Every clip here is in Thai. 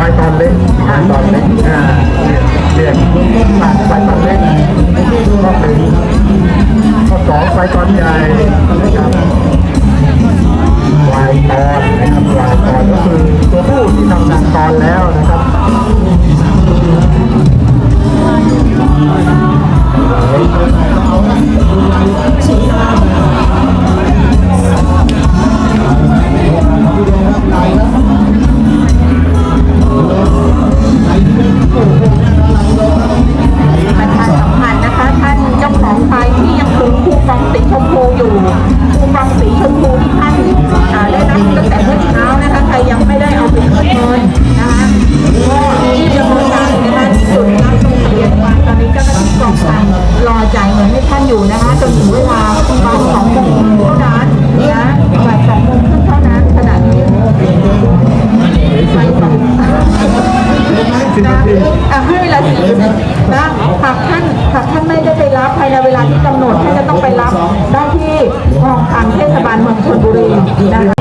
ตอนรุ่นเล็กนะรุ่นเล็กควายตอนเล็กไปตอนเล็กอ่าเรียกเรียกควายตอนเล็กข้อหนึ่งข้อสองไปตอนใหญ่นะครับวายตอนนะครับวาย คูปองสีชมพูที่ท่านได้รับตั้งแต่เมื่อเช้านะคะใครยังไม่ได้เอาไปขึ้นเงินนะคะก็ที่ดำเนินการนะคะที่จุดรับลงทะเบียนวันตอนนี้เจ้าหน้าที่กองการรอจ่ายเงินให้ท่านอยู่นะคะจนถึงเวลา ท่านหากท่านไม่ได้ไปรับภายในเวลาที่กำหนดท่านจะต้องไปรับได้ที่กองทางเทศบาลเมืองชลบุรีนะคะ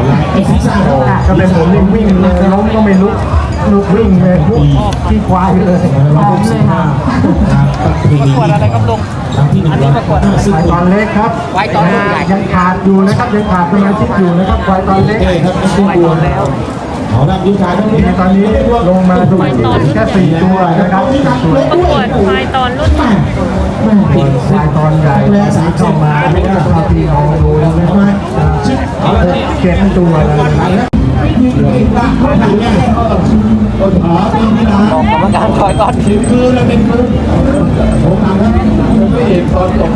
ค่ะก็เป็นผมนี่วิ่งล้มก็ไม่ลุกลุกวิ่งเลยลุกขี้ควายเลยพร้อมเลยค่ะประกวดอะไรครับลุงอันนี้ประกวดอะไรควายตอนเล็กครับควายตอนเล็กยังขาดอยู่นะครับยังขาดสมาชิกอยู่นะครับควายตอนเล็กครับไม่ต้องกลัวแล้ว เขาดับยุทธการทั้งนี้ตอนนี้ลงมาดูแค่สี่ตัวนะครับสี่ตัวประกวดควายตอนรุ่นแม่แม่ผิดควายตอนใหญ่แล้วสามเข้าเข้ามามาไม่ไม่ได้ได้เข้าที่เอาดูแล้วทำไมชิดเอาเลยเก็บตัวเลยอีกละคนไหนเนี่ยต้นขาเป็นที่นาออกกรรมการคอยก่อนสิบคืนแล้วเป็นคืนผมทำครับผมไม่เห็นตอนจบ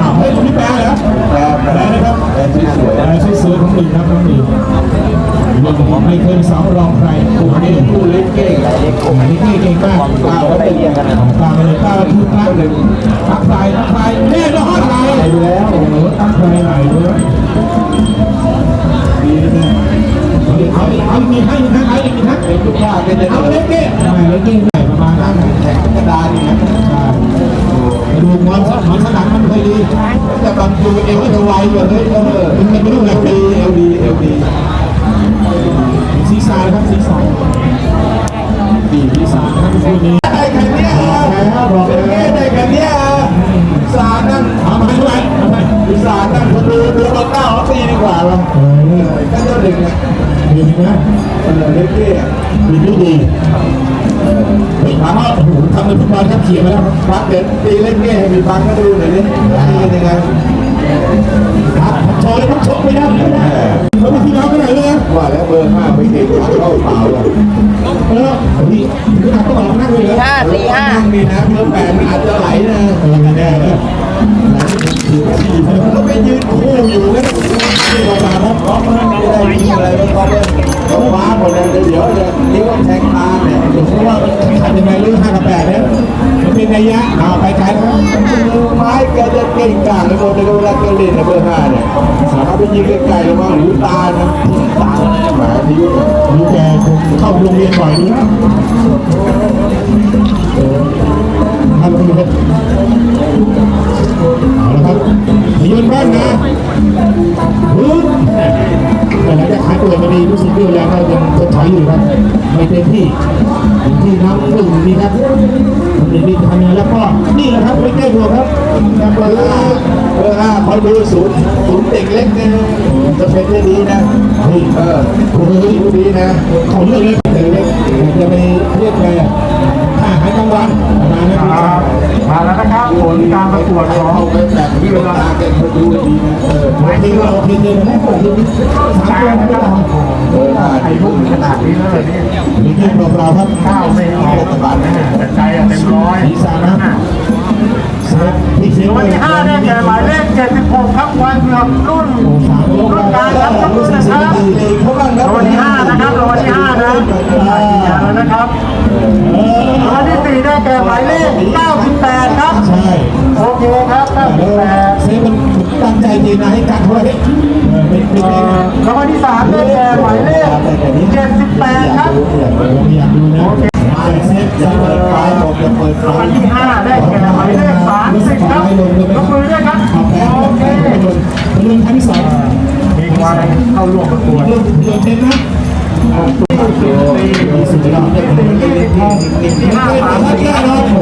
อ้าวเฮ้ยคนนี้แปลเหรอแปลแปลนะครับแปลสวยแปลสวยๆของหนึ่งครับน้องห นึ่งเรื่องของไม่เคยสองรองใครกลุ่มนี้คู่เล็กเก่งกกลุ่มนี้เก่งมากกล่าวว่าไปเรียนกันนะกล่าวเลยกล่าวทุกครั้งหนึ่งทักทายทักทายแน่นอนเลยไปแล้วโอ้โหทักทายไหนด้วยดีนะเอาเอามีให้มีให้มีให้เป็นทุกอย่างเป็นเอาเล็กเก่งไม่เล็กเก่งใหญ่ประมาณนั้นแข่งกระดานนี่นะดูมอนมันสนับมันเคยดีแต่บางดูเอวจะไวกว่เฮ้ยเออมันเป็นลูกเอลดีเอลดีเอลดี ซีซายครับซีซายดีซีซายครับคู่นี้ได้แค่เนี้ยบอกเลยได้แค่เนี้ยสานั่นทำไมทำไมทำไมสานั่นคนดูดูมาเก้าปีดีกว่าเราเออก็เจ้าดึงอะดึงนะเออเล็กเก้ดีไม่ดีเฮ้ยถามว่าโอ้โหทำเป็นฟุตบอลครับเขียนมาแล้วพักเด็ดตีเล่นเก้ให้มีฟังก็ดูหน่อยดิตียังไงครับ โชว์เลยครับโชว์ไม่ได้ไม่ได้เขาเป็นพี่น้องกันไหนเลยว่าแล้วเบอร์ห้าไม่เก่งเข้าเปล่าเลยเออพี่คือต้องบอกนั่งเลยห้าสี่ห้านั่งดีนะเบอร์แปดมันอาจจะไหลนะเออแน่เลยก็ไปยืนคู่อยู่นะที่เรามาพร้อมๆไม่ได้ยิงอะไรไม่พร้อมเลยต้องฟ้าหมดเลยเดี๋ยวเนี่ยนิ้วแทงตาเนี่ยเพราะว่ามันขัดยังไงเรื่อ ระยะเอาไปไกลแล้วไม้แกจะเก่งกาจเลยหมดเลยเวลาแกเล่นในเบอร์ห้าเนี่ยเอาไปยิงไกลๆระวังหูตานะตาหมาที่ยุ่งนี่แกคงเข้าโรงเรียนบ่อยนี่นะทำไปเลยเอาละครับยืนบ้านนะฮึ รู้สึกเรี่ยวแรงก็ยังจะถอยอยู่ครับไม่เต็มที่อยู่ที่น้ำพึ่งนี่ครับทำดีที่ทำงานแล้วก็นี่แหละครับไม่ใกล้ตัวครับนักบอลล่าเบอร์ห้าคอยดูศูนย์ศูนย์เด็กเล็กเนี่ยจะเป็นได้ดีนะเฮ้ยเออคุณดูดีนะเขาเลือกเล็กเด็กเล็กจะไปเรียกไงอะ ถ้าหายกลางวันประมาณนั้นครับมาแล้วนะครับผลการประกวดของเอาไปแบบที่เวลาแกคนดูดีนะเออหมายถึงเราทีเดียวนะคนดูสามตาตัวนะไม่ครัได้บโอ้โหไอ้พวกขนาดนี้แล้วเลยนี่มีแค่เราเราครับข้าวไม่ออกแต่ใจอะเต็มร้อยสีสามนะพี่เสียงวันที่ห้าเนี่ยแก่หมายเลขเจ็ดสิบหกครับวันเผือกรุ่นสามตัวรุ่นกลางครับขอบคุณนะครับายเลขเก้าสิบแปดครับ ใช่โอเคครับเก้าสิบแปดเซฟมันตั้งใจจริงนะให้การเขาเลยเป็นเป็นเอ่อรางวัลที่สามได้แก่หมายเลขเจ็ดสิบแปดครับอยากดูนะเซฟจะเปิดไฟบอกจะเปิดไฟรางวัลที่ห้าได้แก่หมายเลขสามสิบครับยกมือด้วยครับเอาแพ้โอเคไปโดนไปโดนครั้งที่สองมีควายเข้าร่วมประกวดเริ่มเริ่มเต้นนะสุดยอดเลยที่ ห้าสามสี่อ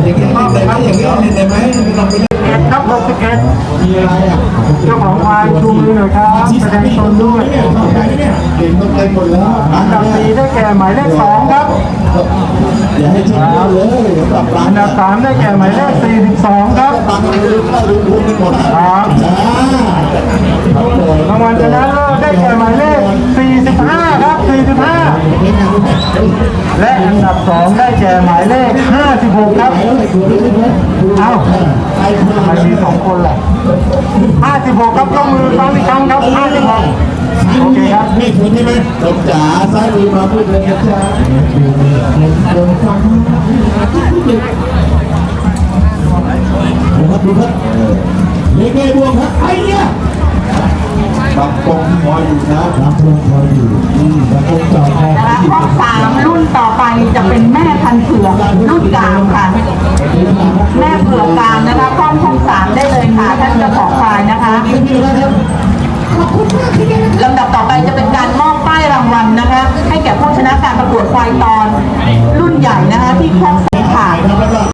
ย่างเงี้ยได้ไหมอย่างเงี้ยได้ไหมไม่ต้องไปเอ็ดครับ61มีอะไรอะเจ้าของควายชูมือหน่อยครับแสดงตนด้วยเนี่ต้องไปเนี่ยเก่งต้องเต็มหมดแล้วอันดับสี่ได้แก่หมายเลขสองครับอย่าให้ชนเลยสำหรับร้านอันดับสามได้แก่หมายเลข42ครับตังค์ลืมก็ลืมพูดกันหมดครับรางวัลชนะเลิศได้แก่หมายเลข45ครับ45และอันดับ2ได้ หมายเลข 56 ครับ เอ้าทำไมมีสองคนล่ะ56 ครับยกมือฟังอีกครั้งครับ 56 โอเคครับนี่คุณใช่ไหมตบจ๋าซ้ายมือมาพูดเลยนะจ๊ะดูครับดูครับเล็กไงบวงครับไอ้เนี่ย บางกงคอยอยู่นะบางกงคอยอยู่อืมบางกงจอดคอยนะคะข้อสามรุ่นต่อไปจะเป็นแม่พันเผือกรุ่นกลางค่ะ แม่เผือกกลางนะคะข้อข้อสามได้เลยค่ะท่านจ้าขอควายนะคะลำดับต่อไปจะเป็นการมอบป้ายรางวัลนะคะ ให้แก่ผู้ชนะการประกวดควายตอน รุ่นใหญ่นะคะที่ข้อ